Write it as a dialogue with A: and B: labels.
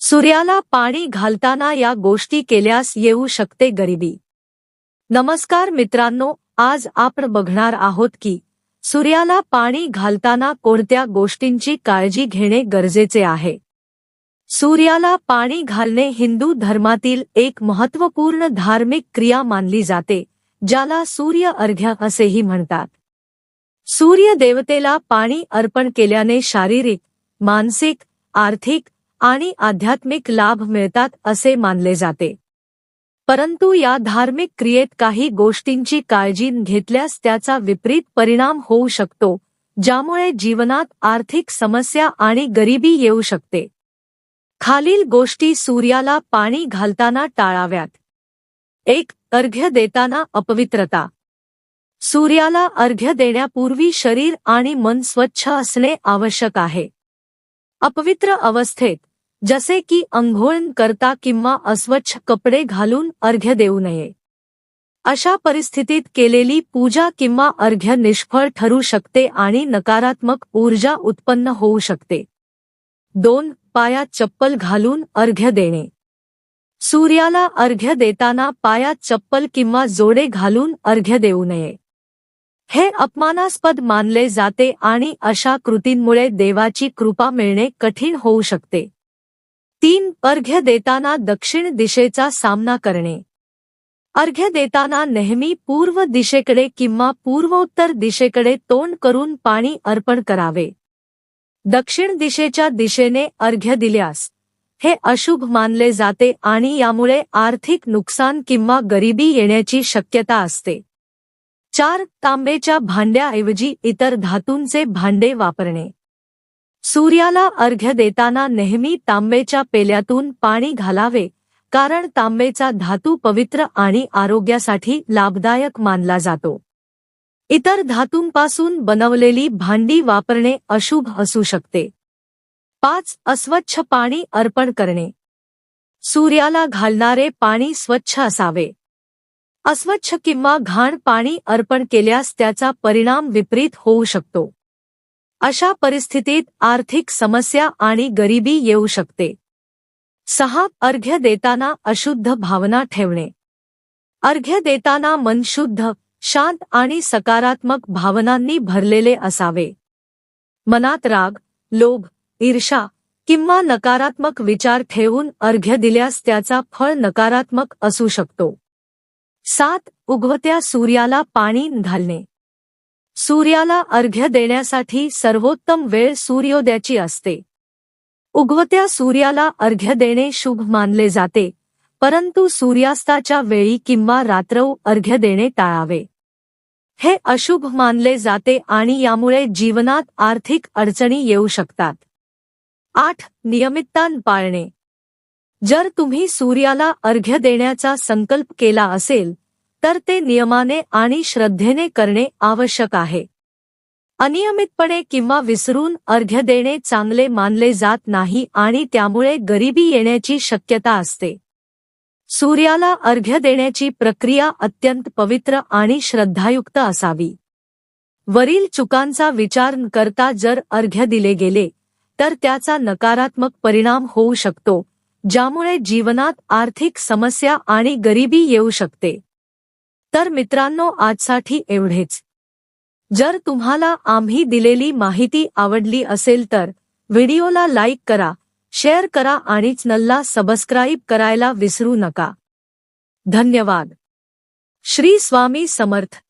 A: सूर्याला पाणी घालताना या गोष्टी केल्यास येऊ शकते गरिबी. नमस्कार मित्रांनो आज आपण बघणार आहोत की सूर्याला पाणी घालताना कोणत्या गोष्टींची काळजी घेणे गरजेचे आहे. सूर्याला पाणी घालणे हिंदू धर्मातील एक महत्त्वपूर्ण धार्मिक क्रिया मानली जाते ज्याला सूर्य अर्घ्य असेही म्हणतात. सूर्य देवतेला पाणी अर्पण केल्याने शारीरिक मानसिक आर्थिक आणि आध्यात्मिक लाभ मिळतात असे मानले जाते. परंतु या धार्मिक क्रियेत काही गोष्टींची काळजी घेतल्यास त्याचा विपरीत परिणाम होऊ शकतो ज्यामुळे जीवनात आर्थिक समस्या आणि गरिबी येऊ शकते. खालील गोष्टी सूर्याला पाणी घालताना टाळाव्यात. एक अर्घ्य देताना अपवित्रता. सूर्याला अर्घ्य देण्यापूर्वी शरीर आणि मन स्वच्छ असणे आवश्यक आहे. अपवित्र अवस्थेत जसे की अंघोळ करता किंवा अस्वच्छ कपडे घालून अर्घ्य देऊ नये. अशा परिस्थितीत केलेली पूजा किंवा अर्घ्य निष्फळ ठरू शकते आणि नकारात्मक ऊर्जा उत्पन्न होऊ शकते. दोन पायात चप्पल घालून अर्घ्य देणे. सूर्याला अर्घ्य देताना पायात चप्पल किंवा जोडे घालून अर्घ्य देऊ नये. हे अपमानास्पद मानले जाते आणि अशा कृतींमुळे देवाची कृपा मिळणे कठीण होऊ शकते. तीन अर्घ्य देताना दक्षिण दिशेचा सामना करणे. अर्घ्य देताना नेहमी पूर्व दिशेकडे किंवा पूर्वोत्तर दिशेकडे तोंड करून पाणी अर्पण करावे. दक्षिण दिशेच्या दिशेने अर्घ्य दिल्यास हे अशुभ मानले जाते आणि यामुळे आर्थिक नुकसान किंवा गरिबी येण्याची शक्यता असते. चार तांबेच्या भांड्याऐवजी इतर धातूंचे भांडे वापरणे. सूर्याला अर्घ्य देताना नेहमी तांबेच्या पेल्यातून पाणी घालावे कारण तांबेचा धातू पवित्र आणि आरोग्यासाठी लाभदायक मानला जातो. इतर धातूंपासून बनवलेली भांडी वापरणे अशुभ असू शकते. पाच अस्वच्छ पाणी अर्पण करणे. सूर्याला घालणारे पाणी स्वच्छ असावे. अस्वच्छ किंवा घाण पाणी अर्पण केल्यास त्याचा परिणाम विपरीत होऊ शकतो. अशा परिस्थितीत आर्थिक समस्या आणि गरिबी येऊ शकते. सहा अर्घ्य देताना अशुद्ध भावना ठेवणे. अर्घ्य देताना मन शुद्ध शांत आणि सकारात्मक भावनांनी भरलेले असावे. मनात राग लोभ ईर्षा किंवा नकारात्मक विचार ठेवून अर्घ्य दिल्यास त्याचा फळ नकारात्मक असू शकतो. सात उगवत्या सूर्याला पाणी घालणे. सूर्याला अर्घ्य देण्यासाठी सर्वोत्तम वेळ सूर्योदयाची असते. उगवत्या सूर्याला अर्घ्य देणे शुभ मानले जाते परंतु सूर्यास्ताच्या वेळी किंवा रात्रौ अर्घ्य देणे टाळावे. हे अशुभ मानले जाते आणि यामुळे जीवनात आर्थिक अडचणी येऊ शकतात. आठ. नियमिततान पाळणे. जर तुम्ही सूर्याला अर्घ्य देण्याचा संकल्प केला असेल तर ते नियमाने आणि श्रद्धेने करणे आवश्यक आहे. अनियमितपणे किंवा विसरून अर्घ्य देणे चांगले मानले जात नाही आणि त्यामुळे गरिबी येण्याची शक्यता असते. सूर्याला अर्घ्य देण्याची प्रक्रिया अत्यंत पवित्र आणि श्रद्धायुक्त असावी. वरील चुकांचा विचार न करता जर अर्घ्य दिले गेले तर त्याचा नकारात्मक परिणाम होऊ शकतो ज्यामुळे जीवनात आर्थिक समस्या आणि गरिबी येऊ शकते. तर मित्रांनो आजसाठी एवढेच. जर तुम्हाला आम्ही दिलेली माहिती आवडली असेल तर व्हिडिओला लाईक करा शेअर करा आणि चॅनलला सबस्क्राईब करायला विसरू नका. धन्यवाद. श्री स्वामी समर्थ.